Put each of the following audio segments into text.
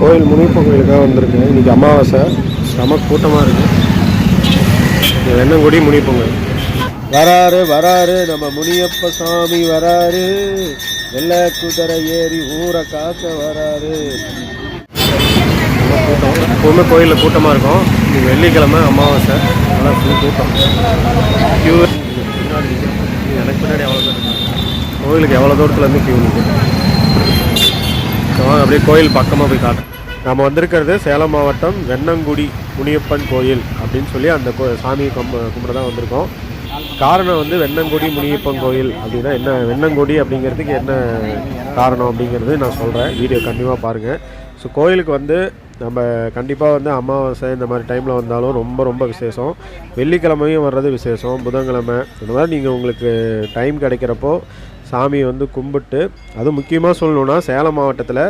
கோயில் முனிப்பு கோயிலுக்காக வந்திருக்கேன் இன்னைக்கு அமாவாசை. செம கூட்டமாக இருக்குது வெண்ணங்குடி முனிப்பொங்கல் வராரு வராரு. நம்ம முனியப்ப சாமி வராரு. வெள்ளை குதிரை ஏறி ஊரை காக்க வராரு. கூட்டம் எப்பவுமே கோயிலில் கூட்டமாக இருக்கும். இன்னைக்கு வெள்ளிக்கிழமை அமாவாசை. நல்லா ஃபுல் கூட்டம் கியூ எனக்கு பின்னாடி எவ்வளோ தூரம் கோயிலுக்கு எவ்வளோ தூரத்துலேருந்து கியூ நிற்கும் அப்படியே கோயில் பக்கமாக போய் காட்டுறேன் நம்ம வந்திருக்கிறது சேலம் மாவட்டம் வெண்ணங்குடி முனியப்பன் கோயில் அப்படின்னு சொல்லி அந்த கோ சாமி கும்ப கும்பிட தான் வந்திருக்கோம். காரணம் வந்து வெண்ணங்குடி முனியப்பன் கோயில் அப்படின்னா என்ன? வெண்ணங்குடி அப்படிங்கிறதுக்கு என்ன காரணம் அப்படிங்கிறது நான் சொல்கிறேன் வீடியோ கண்டிப்பாக பாருங்கள் ஸோ கோயிலுக்கு வந்து நம்ம கண்டிப்பாக வந்து அமாவாசை இந்த மாதிரி டைமில் வந்தாலும் ரொம்ப ரொம்ப விசேஷம். வெள்ளிக்கிழமையும் வர்றது விசேஷம் புதன்கிழமை. இந்த மாதிரி நீங்கள் உங்களுக்கு டைம் கிடைக்கிறப்போ சாமியை வந்து கும்பிட்டு அது முக்கியமாக சொல்லணுன்னா சேலம் மாவட்டத்தில்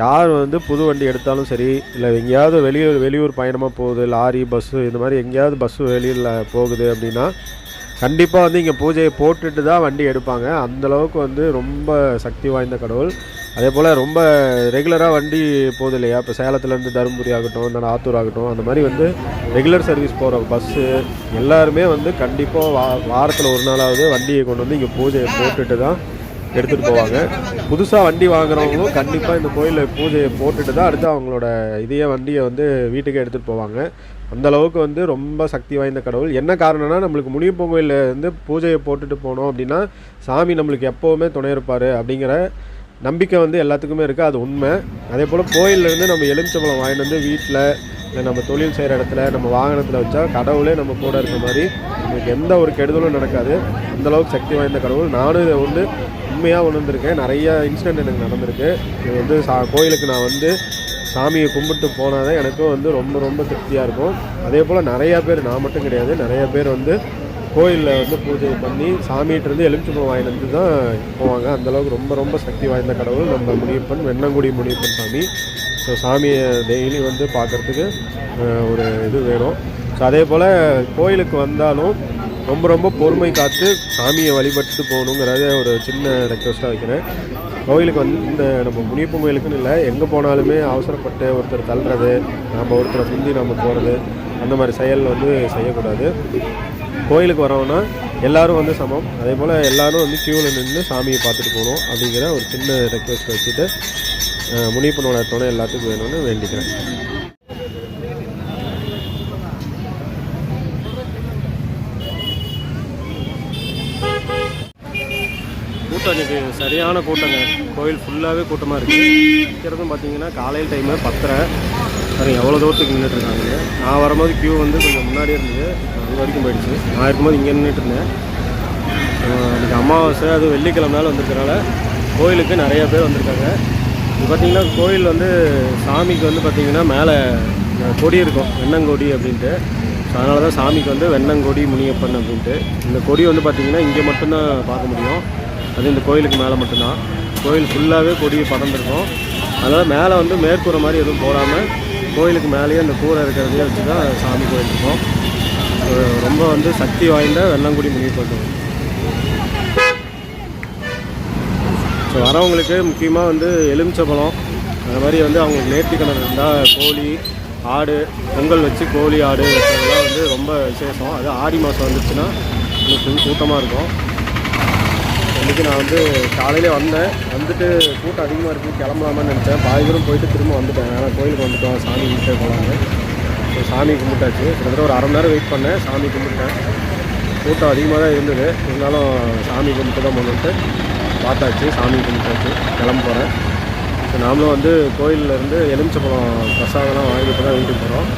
யார் வந்து புது வண்டி எடுத்தாலும் சரி இல்லை எங்கேயாவது வெளியூர் வெளியூர் பயணமாக போகுது லாரி பஸ்ஸு இந்த மாதிரி எங்கேயாவது பஸ்ஸு வெளியில் போகுது அப்படின்னா கண்டிப்பாக வந்து இங்கே பூஜையை போட்டுட்டு தான் வண்டி எடுப்பாங்க. அந்தளவுக்கு வந்து ரொம்ப சக்தி வாய்ந்த கடவுள். அதே போல் ரொம்ப ரெகுலராக வண்டி போகுது இல்லையா இப்போ சேலத்துலேருந்து தருமபுரி ஆகட்டும் இல்லைனா ஆத்தூர் ஆகட்டும் அந்த மாதிரி வந்து ரெகுலர் சர்வீஸ் போகிற பஸ்ஸு எல்லாருமே வந்து கண்டிப்பாக வா வாரத்தில் ஒரு நாளாவது வண்டியை கொண்டு வந்து இங்கே பூஜையை போட்டுட்டு தான் எடுத்துகிட்டு போவாங்க. புதுசாக வண்டி வாங்குறவங்களும் கண்டிப்பாக இந்த கோயிலில் பூஜையை போட்டுட்டு தான் அடுத்து அவங்களோட இதையே வண்டியை வந்து வீட்டுக்கே எடுத்துகிட்டு போவாங்க. அந்தளவுக்கு வந்து ரொம்ப சக்தி வாய்ந்த கடவுள். என்ன காரணம்னா நம்மளுக்கு முனியப்பன் கோயிலில் வந்து பூஜையை போட்டுட்டு போனோம் அப்படின்னா சாமி நம்மளுக்கு எப்போவுமே துணை இருப்பார் அப்படிங்கிற நம்பிக்கை வந்து எல்லாத்துக்குமே இருக்குது அது உண்மை. அதே போல் கோயிலேருந்து நம்ம எலுமிச்சம்பழம் வாங்கிட்டு வந்து வீட்டில் இல்லை நம்ம தொழில் செய்கிற இடத்துல நம்ம வாகனத்தில் வச்சா கடவுளே நம்ம கூட இருக்க மாதிரி. நமக்கு எந்த ஒரு கெடுதலும் நடக்காது. அந்தளவுக்கு சக்தி வாய்ந்த கடவுள். நானும் இதை வந்து உண்மையாக உணர்ந்திருக்கேன். நிறைய இன்சிடென்ட் எனக்கு நடந்திருக்கு. இது வந்து சா கோயிலுக்கு நான் வந்து சாமியை கும்பிட்டு போனால் தான் எனக்கும் வந்து ரொம்ப ரொம்ப திருப்தியாக இருக்கும். அதே போல் நிறையா பேர் நான் மட்டும் கிடையாது நிறைய பேர் வந்து கோயிலில் வந்து பூஜை பண்ணி சாமிகிட்டருந்து எலுமிச்சம்பழம் வாங்கிட்டு வந்து தான் போவாங்க. அந்தளவுக்கு ரொம்ப ரொம்ப சக்தி வாய்ந்த கடவுள் நம்ம முனியப்பன் வெண்ணங்குடி முனியப்பன் சாமி. ஸோ சாமியை டெய்லி வந்து பார்க்குறதுக்கு ஒரு இது வேணும். ஸோ அதே போல் கோயிலுக்கு வந்தாலும் ரொம்ப ரொம்ப பொறுமை காத்து சாமியை வழிபட்டு போகணுங்கிறத ஒரு சின்ன ரெக்வஸ்ட்டாக வைக்கிறேன். கோயிலுக்கு வந்து இந்த நம்ம முனியப்பன் கோயிலுக்குன்னு இல்லை எங்கே போனாலுமே அவசரப்பட்டு ஒருத்தர் தள்ளுறது நம்ம ஒருத்தரை முந்தி நம்ம போகிறது அந்த மாதிரி செயல் வந்து செய்யக்கூடாது. கோயிலுக்கு வரவங்கன்னா எல்லோரும் வந்து சமம். அதே போல் எல்லோரும் வந்து க்யூவில் நின்று சாமியை பார்த்துட்டு போகணும் அப்படிங்கிற ஒரு சின்ன ரெக்வஸ்ட் வச்சுட்டு முனிப்பனோட முனியப்பனோட துணை எல்லாத்துக்கும் வேணும்னு வேண்டிக்கிறேன். கூட்டம் இன்னைக்கு சரியான கூட்டங்க. கோயில் ஃபுல்லாகவே கூட்டமாக இருக்குது நிற்கிறதும் பார்த்தீங்கன்னா காலையில் டைமு பத்தரை. சரி எவ்வளோ தூரத்துக்கு நின்றுட்டுருக்காங்க நான் வரும்போது க்யூ வந்து கொஞ்சம் முன்னாடியே இருந்தது. அது அங்கே வரைக்கும் போயிடுச்சு. நான் இருக்கும்போது இங்கே நின்றுட்டு இருந்தேன். அஹ் அமாவாசை அது வெள்ளிக்கிழமைனால வந்திருக்கனால கோயிலுக்கு நிறைய பேர் வந்திருக்காங்க. இது பார்த்தீங்கன்னா கோயில் வந்து சாமிக்கு வந்து பார்த்திங்கன்னா மேலே கொடி இருக்கும் வெண்ணங்கொடி அப்படின்ட்டு. ஸோ அதனால தான் சாமிக்கு வந்து வெண்ணங்கொடி முனியப்பன் அப்படின்ட்டு. இந்த கொடி வந்து பார்த்திங்கன்னா இங்கே மட்டும்தான் பார்க்க முடியும். அது இந்த கோயிலுக்கு மேலே மட்டும்தான். கோயில் ஃபுல்லாகவே கொடி பறந்துருக்கும் அதனால் மேலே வந்து மேற்கூற மாதிரி எதுவும் போடாமல் கோயிலுக்கு மேலேயே அந்த கூரை இருக்கிறதையே வச்சு தான் சாமி கோயில் இருக்கும் ரொம்ப வந்து சக்தி வாய்ந்த வெள்ளங்குடி முனியப்பன் பண்ணுவோம் ஸோ வரவங்களுக்கு முக்கியமாக வந்து எலுமிச்சபழம் அந்த மாதிரி வந்து அவங்களுக்கு நேர்த்திக்கணர் இருந்தால் கோழி ஆடு பொங்கல் வச்சு கோழி ஆடு வைக்கிறதுலாம் வந்து ரொம்ப விசேஷம். அது ஆடி மாதம் வந்துச்சுன்னா இன்னும் ஃபுல் கூட்டமாக இருக்கும். இன்றைக்கி நான் வந்து காலையிலே வந்தேன். வந்துட்டு கூட்டம் அதிகமாக இருக்குது கிளம்பலாமான்னு நினச்சேன். பாதி தூரம் போயிட்டு திரும்ப வந்துட்டேன். ஏன்னா கோயிலுக்கு வந்துட்டோம். சாமி கும்பிட்டே போகலான்னு ஸோ சாமி கும்பிட்டாச்சு. கிட்டத்தட்ட ஒரு அரை மணி நேரம் வெயிட் பண்ணேன். சாமி கும்பிட்டேன். கூட்டம் அதிகமாக தான் இருந்தது. இருந்தாலும் சாமி கும்பிட்டு தான் போகணுன்ட்டு பார்த்தாச்சு. சாமி கும்பிட்டாச்சு. கிளம்ப போகிறேன் ஸோ நாமளும் வந்து கோயிலில் இருந்து எலுமிச்சப்பழம் பிரசாதம்லாம் வாங்கிட்டு தான் வீட்டுக்கு போகிறோம்